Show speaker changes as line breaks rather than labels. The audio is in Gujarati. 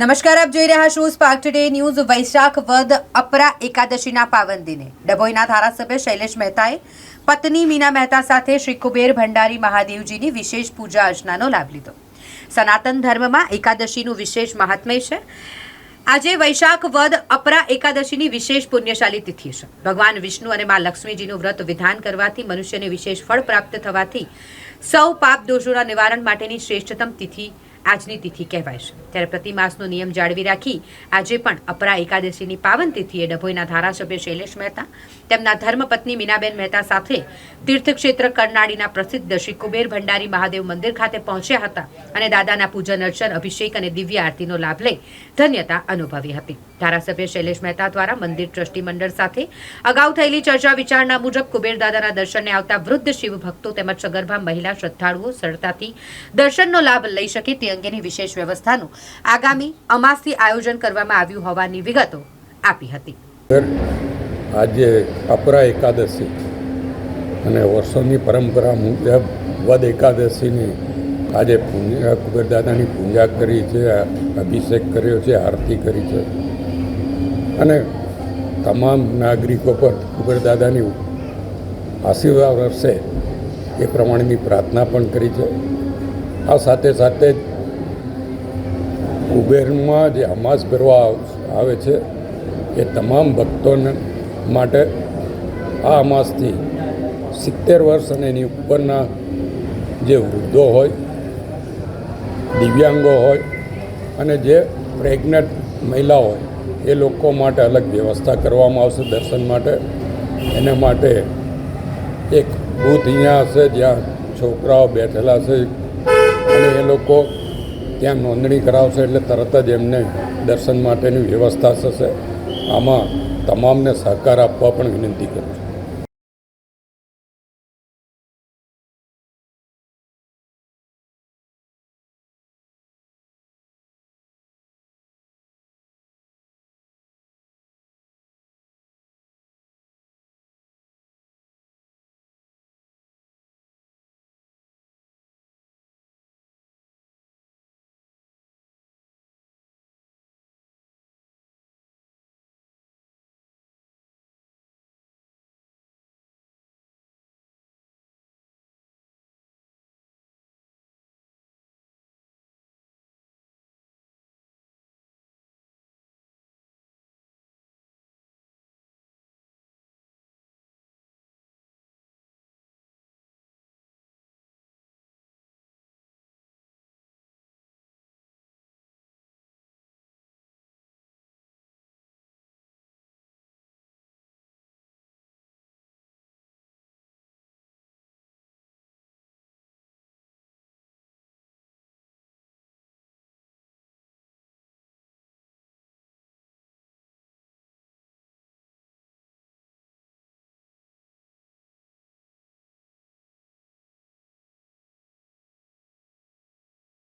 નમસ્કાર, આપ જોઈ રહ્યા છો સ્પાર્ક ટુડે ન્યૂઝ વૈશાખ વદ અપરા એકાદશીના પાવન દિને. ડભોઈના ધારાસભ્ય શૈલેષ મહેતાએ પત્ની મીના મહેતા સાથે શ્રી કુબેર ભંડારી મહાદેવજીની વિશેષ પૂજા અર્ચનાનો લાભ લીધો. સનાતન ધર્મમાં એકાદશીનું વિશેષ મહાત્મ્ય છે. આજે વૈશાખ વદ અપરા એકાદશીની વિશેષ પુણ્યશાળી તિથિ છે. ભગવાન વિષ્ણુ અને મા લક્ષ્મીજીનું વ્રત વિધાન કરવાથી મનુષ્યને વિશેષ ફળ પ્રાપ્ત થવાથી સૌ પાપ દોષોના નિવારણ માટેની શ્રેષ્ઠતમ તિથિ આજની તિથિ કહેવાય છે. ત્યારે પ્રતિ માસનો નિયમ જાળવી રાખી આજે પણ અપરા એકાદશીની પાવન તિથિએ ડભોઈના ધારાસભ્ય શૈલેષ મહેતા, તેમના ધર્મપત્ની મીનાબેન મહેતા સાથે તીર્થક્ષેત્ર કરનાળીના પ્રસિદ્ધ શ્રી કુબેર ભંડારી મહાદેવ મંદિર ખાતે પહોંચ્યા હતા અને દાદાના પૂજન અર્ચન, અભિષેક અને દિવ્ય આરતીનો લાભ લઈ ધન્યતા અનુભવી હતી. ધારાસભ્ય શૈલેષ મહેતા દ્વારા મંદિર ટ્રસ્ટી મંડળ સાથે અગાઉ થયેલી ચર્ચા વિચારણા મુજબ કુબેર દાદાના દર્શનને આવતા વૃદ્ધ શિવ ભક્તો તેમજ સગર્ભા મહિલા શ્રદ્ધાળુઓ સરળતાથી દર્શનનો લાભ લઈ શકે તે અંગેની વિશેષ વ્યવસ્થાનું આગામી અમાસથી આયોજન કરવામાં આવ્યું હોવાની વિગતો આપી હતી.
આજે અપરા એકાદશી અને વર્ષોની પરંપરા મુજબ વદ એકાદશીની આજે પૂજા કુબેરદાદાની પૂજા કરી છે અભિષેક કર્યો છે, આરતી કરી છે. અને તમામ નાગરિકો પર કુબેરદાદાની આશીર્વાદ વર્ષે એ પ્રમાણેની પ્રાર્થના પણ કરી છે. આ સાથે સાથે જ કુબેરમાં જે અમાસ ભરવા આવે છે, એ તમામ ભક્તોને માટે આ અમાસથી સિત્તેર વર્ષ અને એની ઉપરના જે વૃદ્ધો હોય, દિવ્યાંગો હોય અને જે પ્રેગ્નન્ટ મહિલા હોય, એ લોકો માટે અલગ વ્યવસ્થા કરવામાં આવશે દર્શન માટે. એના માટે એક બૂથ અહીંયા હશે જ્યાં છોકરાઓ બેઠેલા છે અને એ લોકો ત્યાં નોંધણી કરાવશે એટલે તરત જ એમને દર્શન માટેની વ્યવસ્થા થશે. આમાં તમામને સહકાર આપવા પણ વિનંતી કરું છું.